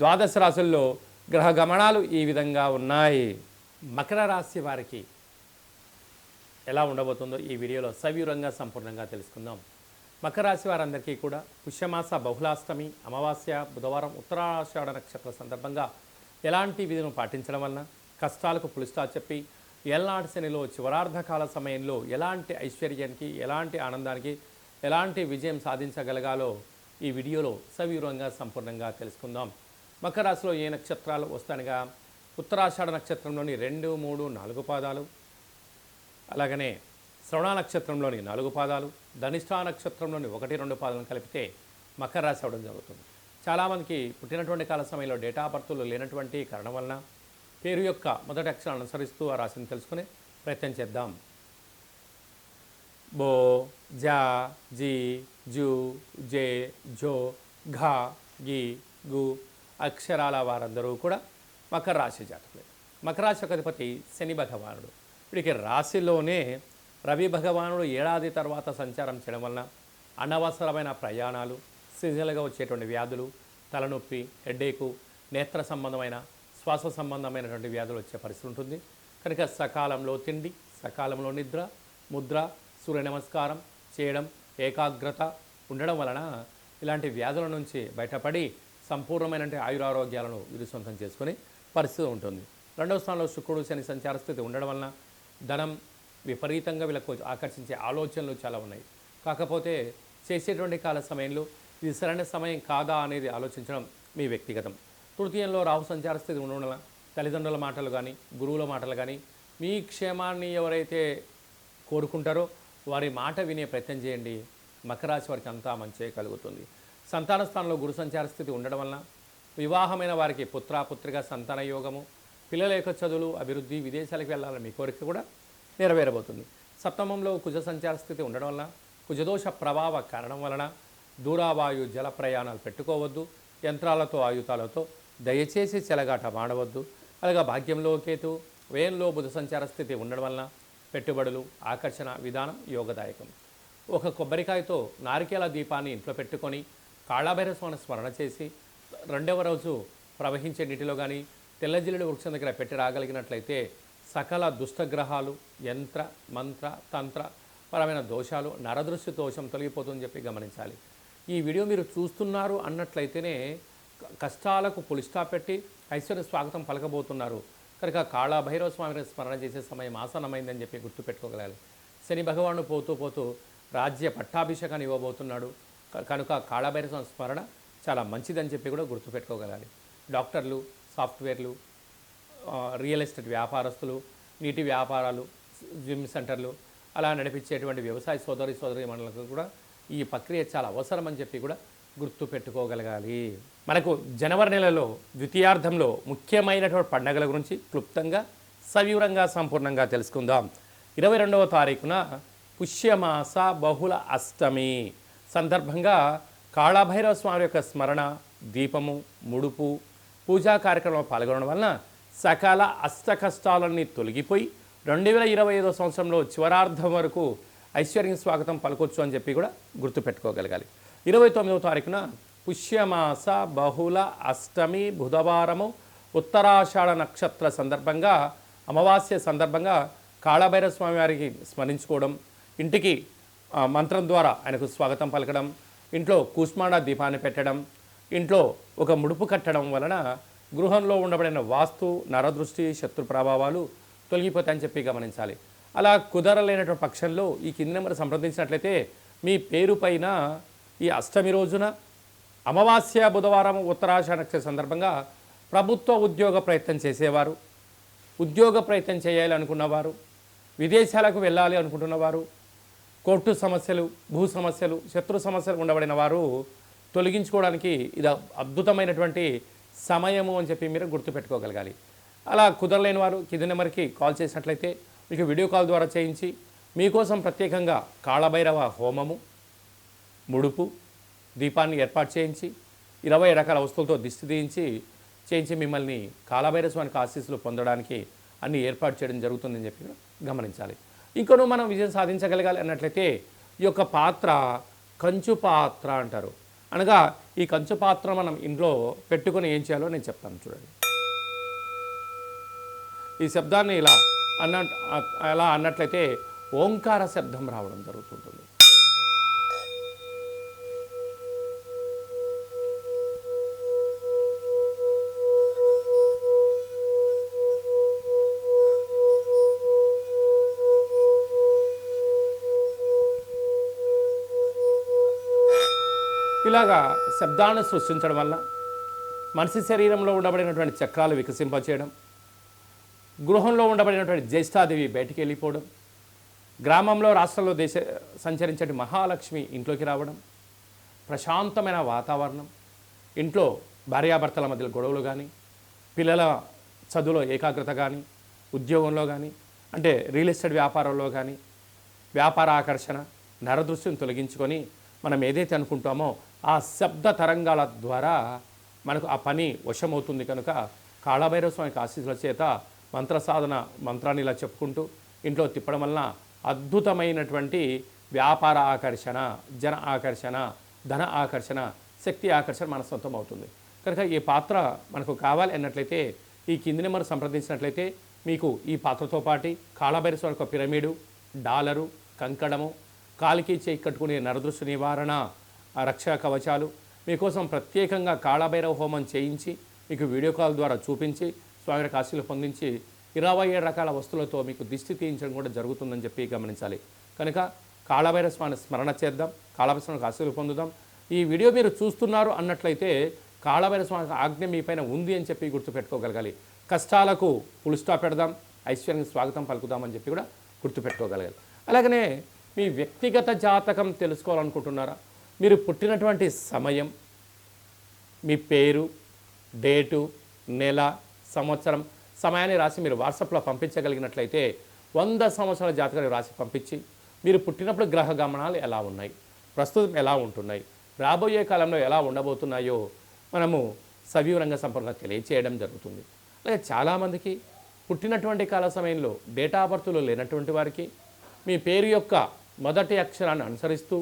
ద్వాదశ రాశుల్లో గ్రహ గమనాలు ఈ విధంగా ఉన్నాయి. మకర రాశి వారికి ఎలా ఉండబోతుందో ఈ వీడియోలో సవివరంగా సంపూర్ణంగా తెలుసుకుందాం. మకర రాశి వారందరికీ కూడా పుష్యమాస బహుళాష్టమి అమావాస్య బుధవారం ఉత్తరాషాఢ నక్షత్ర సందర్భంగా ఎలాంటి విధులను పాటించడం వలన కష్టాలకు పులుస్తా చెప్పి ఎల్నాటి శనిలో చివరార్ధకాల సమయంలో ఎలాంటి ఐశ్వర్యానికి ఎలాంటి ఆనందానికి ఎలాంటి విజయం సాధించగలగాలో ఈ వీడియోలో సవివరంగా సంపూర్ణంగా తెలుసుకుందాం. మకర రాశిలో ఏ నక్షత్రాలు వస్తానగా ఉత్తరాషాఢ నక్షత్రంలోని రెండు మూడు నాలుగు పాదాలు అలాగనే శ్రవణ నక్షత్రంలోని నాలుగు పాదాలు ధనిష్ఠా నక్షత్రంలోని ఒకటి రెండు పాదాలను కలిపితే మకర రాశి అవడం జరుగుతుంది. చాలామందికి పుట్టినటువంటి కాల సమయంలో డేటా బర్తులు లేనటువంటి కారణం వలన పేరు యొక్క మొదటి అక్షరాన్ని అనుసరిస్తూ ఆ రాశిని తెలుసుకునే ప్రయత్నం చేద్దాం. బో జా జీ జూ జే జో ఘా గి గు అక్షరాల వారందరూ కూడా మకర రాశి జాతకులే. మకర రాశి యొక్క అధిపతి శని భగవానుడు. వీడికి రాశిలోనే రవి భగవానుడు ఏడాది తర్వాత సంచారం చేయడం వలన అనవసరమైన ప్రయాణాలు సీజనల్గా వచ్చేటువంటి వ్యాధులు తలనొప్పి హెడ్డేకు నేత్ర సంబంధమైన శ్వాస సంబంధమైనటువంటి వ్యాధులు వచ్చే పరిస్థితి ఉంటుంది. కనుక సకాలంలో తిండి సకాలంలో నిద్ర ముద్ర సూర్య నమస్కారం చేయడం ఏకాగ్రత ఉండడం వలన ఇలాంటి వ్యాధుల నుంచి బయటపడి సంపూర్ణమైన ఆయురారోగ్యాలను వీరు సొంతం చేసుకునే పరిస్థితి ఉంటుంది. రెండవ స్థానంలో శుక్రుడు శని సంచార స్థితి ఉండడం వలన ధనం విపరీతంగా వీళ్ళకు ఆకర్షించే ఆలోచనలు చాలా ఉన్నాయి. కాకపోతే చేసేటువంటి కాల సమయంలో ఇది సరైన సమయం కాదా అనేది ఆలోచించడం మీ వ్యక్తిగతం. తృతీయంలో రాహు సంచార స్థితి ఉండడం వలన తల్లిదండ్రుల మాటలు కానీ గురువుల మాటలు కానీ మీ క్షేమాన్ని ఎవరైతే కోరుకుంటారో వారి మాట వినే ప్రయత్నం చేయండి. మకరాశి వారికి అంతా మంచి కలుగుతుంది. సంతాన స్థానంలో గురు సంచార స్థితి ఉండడం వలన వివాహమైన వారికి పుత్ర పుత్రిక సంతాన యోగము పిల్లల యొక్క చదువులు అభివృద్ధి విదేశాలకు వెళ్ళాలని మీ కోరిక కూడా నెరవేరబోతుంది. సప్తమంలో కుజ సంచార స్థితి ఉండడం వలన కుజదోష ప్రభావ కారణం వలన దూరావాయు జల ప్రయాణాలు పెట్టుకోవద్దు యంత్రాలతో ఆయుధాలతో దయచేసి చెలగాట మాడవద్దు. అలాగే భాగ్యంలో కేతు వ్యయంలో బుధ సంచార స్థితి ఉండడం వలన పెట్టుబడులు ఆకర్షణ విధానం యోగదాయకం. ఒక కొబ్బరికాయతో నారికేల దీపాన్ని ఇంట్లో పెట్టుకొని కాళాభైరస్వామి స్మరణ చేసి రెండవ రోజు ప్రవహించే నీటిలో కానీ తెల్లజిల్లుడు వృక్షం దగ్గర పెట్టి రాగలిగినట్లయితే సకల దుష్టగ్రహాలు యంత్ర మంత్ర తంత్ర పరమైన దోషాలు నరదృష్టి దోషం తొలగిపోతుందని చెప్పి గమనించాలి. ఈ వీడియో మీరు చూస్తున్నారు అన్నట్లయితేనే కష్టాలకు పులిస్టా పెట్టి ఐశ్వర్య స్వాగతం పలకబోతున్నారు. కనుక కాళాభైరవ స్వామిని స్మరణ చేసే సమయం ఆసనమైందని చెప్పి గుర్తుపెట్టుకోగలగాలి. శని భగవాను పోతూ పోతూ రాజ్య పట్టాభిషేకాన్ని ఇవ్వబోతున్నాడు. కనుక కాళభైరవ స్మరణ చాలా మంచిదని చెప్పి కూడా గుర్తుపెట్టుకోగలాలి. డాక్టర్లు సాఫ్ట్వేర్లు రియల్ ఎస్టేట్ వ్యాపారస్తులు నీటి వ్యాపారాలు జిమ్ సెంటర్లు అలా నడిపించేటువంటి వ్యవసాయ సోదరి సోదరి మండలకు కూడా ఈ ప్రక్రియ చాలా అవసరం అని చెప్పి కూడా గుర్తు పెట్టుకోగలగాలి మనకు జనవరి నెలలో ద్వితీయార్థంలో ముఖ్యమైనటువంటి పండగల గురించి క్లుప్తంగా సవివరంగా సంపూర్ణంగా తెలుసుకుందాం. ఇరవై రెండవ తారీఖున పుష్యమాస బహుళ అష్టమి. సందర్భంగా కాళభైరవ స్వామి యొక్క స్మరణ దీపము ముడుపు పూజా కార్యక్రమంలో పాల్గొనడం వలన సకాల అష్ట కష్టాలన్నీ తొలగిపోయి రెండు వేల ఇరవై ఐదో సంవత్సరంలో చివరార్థం వరకు ఐశ్వర్యం స్వాగతం పలకొచ్చు అని చెప్పి కూడా గుర్తుపెట్టుకోగలగాలి. ఇరవై తొమ్మిదవ తారీఖున పుష్యమాస బహుళ అష్టమి బుధవారము ఉత్తరాషాఢ నక్షత్ర సందర్భంగా అమావాస్య సందర్భంగా కాళభైరవ స్వామి వారికి స్మరించుకోవడం ఇంటికి మంత్రం ద్వారా ఆయనకు స్వాగతం పలకడం ఇంట్లో కూష్మాండ దీపాన్ని పెట్టడం ఇంట్లో ఒక ముడుపు కట్టడం వలన గృహంలో ఉండబడిన వాస్తు నరదృష్టి శత్రు ప్రభావాలు తొలగిపోతాయని చెప్పి గమనించాలి. అలా కుదరలేనటువంటి పక్షంలో ఈ కింది నెంబర్ సంప్రదించినట్లయితే మీ పేరు పైన ఈ అష్టమి రోజున అమావాస్య బుధవారం ఉత్తరాషాఢ నక్షత్ర సందర్భంగా ప్రభుత్వ ఉద్యోగ ప్రయత్నం చేసేవారు. ఉద్యోగ ప్రయత్నం చేయాలి అనుకున్నవారు విదేశాలకు వెళ్ళాలి అనుకుంటున్నవారు. కోర్టు సమస్యలు భూ సమస్యలు శత్రు సమస్యలు ఉండబడిన వారు తొలగించుకోవడానికి ఇది అద్భుతమైనటువంటి సమయము అని చెప్పి మీరు గుర్తుపెట్టుకోగలగాలి. అలా కుదరలేని వారు కింది నెంబర్కి కాల్ చేసినట్లయితే మీకు వీడియో కాల్ ద్వారా చేయించి మీకోసం ప్రత్యేకంగా కాళభైరవ హోమము ముడుపు దీపాన్ని ఏర్పాటు చేయించి ఇరవై రకాల వస్తువులతో దిష్టి తీయించి చేయించి మిమ్మల్ని కాలభైరవ స్వామికి ఆశీస్సులు పొందడానికి అన్ని ఏర్పాటు చేయడం జరుగుతుందని చెప్పి గమనించాలి. ఇంకొను మనం విజయం సాధించగలగాలి అన్నట్లయితే ఈ యొక్క పాత్ర కంచు పాత్ర అంటారు. అనగా ఈ కంచు పాత్ర మనం ఇంట్లో పెట్టుకొని ఏం చేయాలో నేను చెప్తాను చూడండి. ఈ శబ్దాన్ని ఇలా అన్న అలా అన్నట్లయితే ఓంకార శబ్దం రావడం జరుగుతుంటుంది. ఇలాగా శబ్దాలను సృష్టించడం వల్ల మనిషి శరీరంలో ఉండబడినటువంటి చక్రాలు వికసింపచేయడం గృహంలో ఉండబడినటువంటి జ్యేష్ఠాదేవి బయటికి వెళ్ళిపోవడం గ్రామంలో రాష్ట్రంలో దేశ సంచరించే మహాలక్ష్మి ఇంట్లోకి రావడం ప్రశాంతమైన వాతావరణం ఇంట్లో భార్యాభర్తల మధ్య గొడవలు కానీ పిల్లల చదువులో ఏకాగ్రత కానీ ఉద్యోగంలో కానీ అంటే రియల్ ఎస్టేట్ వ్యాపారంలో కానీ వ్యాపార ఆకర్షణ నరదృష్టిని తొలగించుకొని మనం ఏదైతే అనుకుంటామో ఆ శబ్ద తరంగాల ద్వారా మనకు ఆ పని వశమవుతుంది కనుక కాళభైరవ స్వామికి ఆశీస్సుల చేత మంత్ర సాధన మంత్రాన్ని ఇలా చెప్పుకుంటూ ఇంట్లో తిప్పడం వలన అద్భుతమైనటువంటి వ్యాపార ఆకర్షణ జన ఆకర్షణ ధన ఆకర్షణ శక్తి ఆకర్షణ మన సొంతం అవుతుంది. కనుక ఈ పాత్ర మనకు కావాలి అన్నట్లయితే ఈ కింది నెంబర్ సంప్రదించినట్లయితే మీకు ఈ పాత్రతో పాటు కాళభైరవ యొక్క పిరమిడు డాలరు కంకణము కాలికి చేయి కట్టుకునే నరదృష్టి నివారణ ఆ రక్షా కవచాలు మీకోసం ప్రత్యేకంగా కాళభైరవ హోమం చేయించి మీకు వీడియో కాల్ ద్వారా చూపించి స్వామి కాశీలు పొందించి ఇరవై ఏడు రకాల వస్తువులతో మీకు దిష్టి తీయించడం కూడా జరుగుతుందని చెప్పి గమనించాలి. కనుక కాళభైరవ స్వామి స్మరణ చేద్దాం కాళభైరవ స్వామికి ఆశీలు పొందుదాం. ఈ వీడియో మీరు చూస్తున్నారు అన్నట్లయితే కాళభైర స్వామి ఆజ్ఞ మీ పైన ఉంది అని చెప్పి గుర్తుపెట్టుకోగలగాలి. కష్టాలకు పుల్ స్టాప్ పెడదాం ఐశ్వర్యానికి స్వాగతం పలుకుదామని చెప్పి కూడా గుర్తుపెట్టుకోగలగాలి. అలాగనే మీ వ్యక్తిగత జాతకం తెలుసుకోవాలనుకుంటున్నారా? మీరు పుట్టినటువంటి సమయం మీ పేరు డేటు నెల సంవత్సరం సమయాన్ని రాసి మీరు వాట్సాప్లో పంపించగలిగినట్లయితే వంద సంవత్సరాల జాతకాన్ని రాసి పంపించి మీరు పుట్టినప్పుడు గ్రహ గమనాలు ఎలా ఉన్నాయి ప్రస్తుతం ఎలా ఉంటున్నాయి రాబోయే కాలంలో ఎలా ఉండబోతున్నాయో మనము సవివరంగా సంపూర్ణంగా తెలియచేయడం జరుగుతుంది. అలాగే చాలామందికి పుట్టినటువంటి కాల సమయంలో డేటా బర్త్లో లేనటువంటి వారికి మీ పేరు యొక్క మొదటి అక్షరాన్ని అనుసరిస్తూ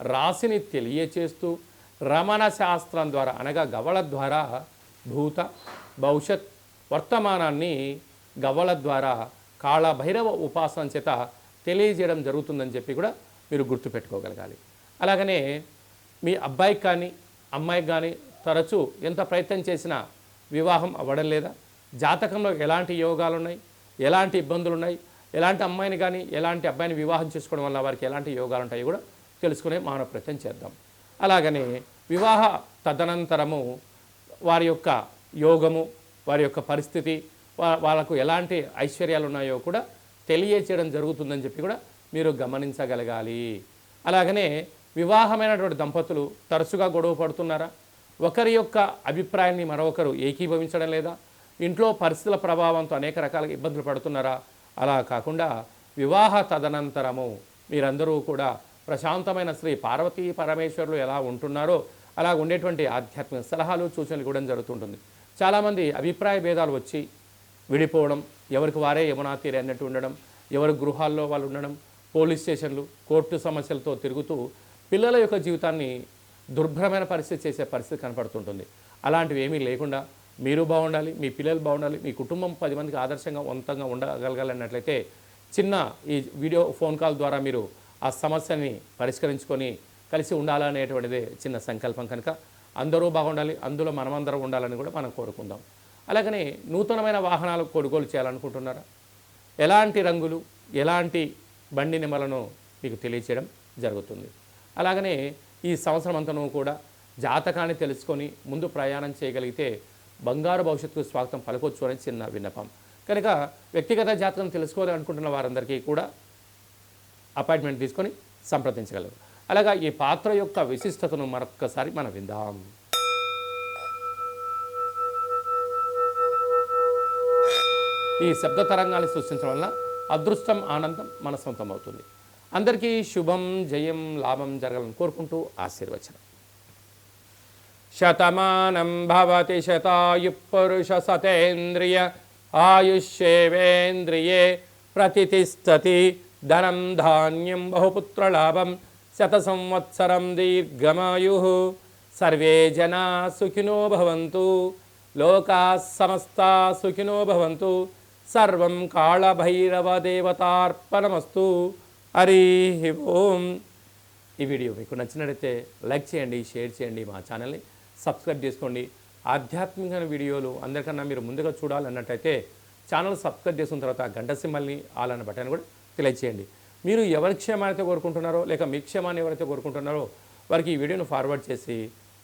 రాశిని తెలియచేస్తూ రమణ శాస్త్రం ద్వారా అనగా గవళ ద్వారా భూత భవిష్యత్ వర్తమానాన్ని గవళ ద్వారా కాళభైరవ ఉపాసన చేత తెలియజేయడం జరుగుతుందని చెప్పి కూడా మీరు గుర్తుపెట్టుకోగలగాలి. అలాగనే మీ అబ్బాయికి కానీ అమ్మాయికి కానీ తరచూ ఎంత ప్రయత్నం చేసినా వివాహం అవ్వడం లేదా? జాతకంలో ఎలాంటి యోగాలు ఉన్నాయి? ఎలాంటి ఇబ్బందులు ఉన్నాయి? ఎలాంటి అమ్మాయిని కానీ ఎలాంటి అబ్బాయిని వివాహం చేసుకోవడం వల్ల వారికి ఎలాంటి యోగాలు ఉంటాయో? కూడా తెలుసుకునే మానవ ప్రయత్నం చేద్దాం. అలాగనే వివాహ తదనంతరము వారి యొక్క యోగము వారి యొక్క పరిస్థితి వాళ్ళకు ఎలాంటి ఐశ్వర్యాలు ఉన్నాయో కూడా తెలియచేయడం జరుగుతుందని చెప్పి కూడా మీరు గమనించగలగాలి. అలాగనే వివాహమైనటువంటి దంపతులు తరచుగా గొడవ పడుతున్నారా? ఒకరి యొక్క అభిప్రాయాన్ని మరొకరు ఏకీభవించడం లేదా? ఇంట్లో పరిస్థితుల ప్రభావంతో అనేక రకాల ఇబ్బందులు పడుతున్నారా? అలా కాకుండా వివాహ తదనంతరము మీరందరూ కూడా ప్రశాంతమైన శ్రీ పార్వతీ పరమేశ్వరులు ఎలా ఉంటున్నారో అలా ఉండేటువంటి ఆధ్యాత్మిక సలహాలు సూచనలు ఇవ్వడం జరుగుతుంటుంది. చాలామంది అభిప్రాయ భేదాలు వచ్చి విడిపోవడం ఎవరికి వారే యమునా తీరే అన్నట్టు ఉండడం ఎవరి గృహాల్లో వాళ్ళు ఉండడం పోలీస్ స్టేషన్లు కోర్టు సమస్యలతో తిరుగుతూ పిల్లల యొక్క జీవితాన్ని దుర్భరమైన పరిస్థితి చేసే పరిస్థితి కనపడుతుంటుంది. అలాంటివి ఏమీ లేకుండా మీరు బాగుండాలి మీ పిల్లలు బాగుండాలి మీ కుటుంబం పది మందికి ఆదర్శంగా వంతంగా ఉండగలగాలన్నట్లయితే చిన్న ఈ వీడియో ఫోన్ కాల్ ద్వారా మీరు ఆ సమస్యని పరిష్కరించుకొని కలిసి ఉండాలనేటువంటిది చిన్న సంకల్పం కనుక. అందరూ బాగుండాలి అందులో మనమందరం ఉండాలని కూడా మనం కోరుకుందాం. అలాగనే నూతనమైన వాహనాలు కొనుగోలు చేయాలనుకుంటున్నారా? ఎలాంటి రంగులు ఎలాంటి బండి నిమలను మీకు తెలియచేయడం జరుగుతుంది. అలాగనే ఈ సంవత్సరం అంతను కూడా జాతకాన్ని తెలుసుకొని ముందు ప్రయాణం చేయగలిగితే బంగారు భవిష్యత్తుకు స్వాగతం పలకొచ్చు అని చిన్న విన్నపం. కనుక వ్యక్తిగత జాతకం తెలుసుకోవాలనుకుంటున్న వారందరికీ కూడా అపాయింట్మెంట్ తీసుకొని సంప్రదించగలరు. అలాగా ఈ పాత్ర యొక్క విశిష్టతను మరొక్కసారి మనం విందాం. ఈ శబ్ద తరంగాన్ని సృష్టించడం వల్ల అదృష్టం ఆనందం మన సొంతం అవుతుంది అందరికీ శుభం జయం లాభం జరగాలని కోరుకుంటూ ఆశీర్వచనం. శతమానం భవతి శతాయు పురుష సతేంద్రియ ఆయుష్యేవేంద్రియే ప్రతిష్టతి ధనం ధాన్యం బహుపుత్రలాభం శత సంవత్సరం దీర్ఘమాయు సర్వే జనా సుఖినో భవంతు లోకా సమస్తా సుఖినో భవంతు సర్వం కాళభైరవదేవతార్పణమస్తు హరి ఓం ఈ వీడియో మీకు నచ్చినట్లయితే లైక్ చేయండి షేర్ చేయండి మా ఛానల్ని సబ్స్క్రైబ్ చేసుకోండి. ఆధ్యాత్మికమైన వీడియోలు అందరికన్నా మీరు ముందుగా చూడాలన్నట్టయితే ఛానల్ సబ్స్క్రైబ్ చేసిన తర్వాత గంట సింబల్ని ఆలన్న బటన్ కూడా తెలియచేయండి మీరు ఎవరి క్షేమాన్ని కోరుకుంటున్నారో లేక మీ క్షేమాన్ని ఎవరైతే కోరుకుంటున్నారో వారికి ఈ వీడియోను ఫార్వర్డ్ చేసి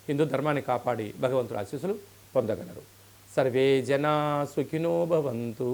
హిందూ ధర్మాన్ని కాపాడి భగవంతుడు ఆశీస్సులు పొందగలరు. సర్వే జనా సుఖినో భవంతు.